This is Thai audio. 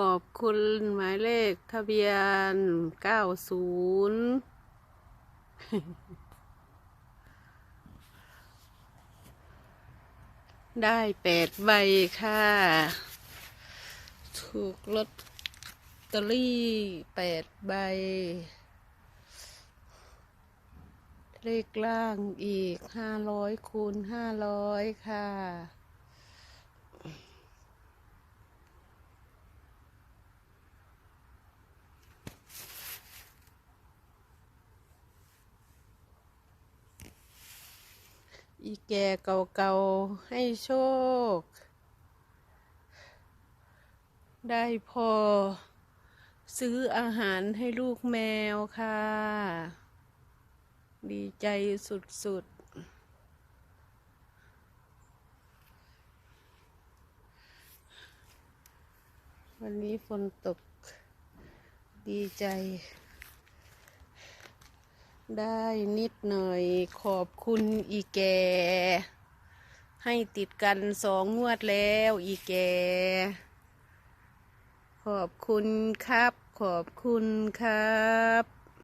ขอบคุณหมายเลขทะเบียน 90 ได้แปดใบค่ะ ถูกลอตเตอรี่แปดใบ เลขล่างอีกห้าร้อยคูณห้าร้อยค่ะ อีแก่เก่าๆให้โชค ได้พอ ซื้ออาหารให้ลูกแมวค่ะ ดีใจสุด ๆวันนี้ฝนตกดีใจ ได้นิดหน่อยขอบคุณอีแก ให้ติดกันสองงวดแล้วอีแก ขอบคุณครับ ขอบคุณครับ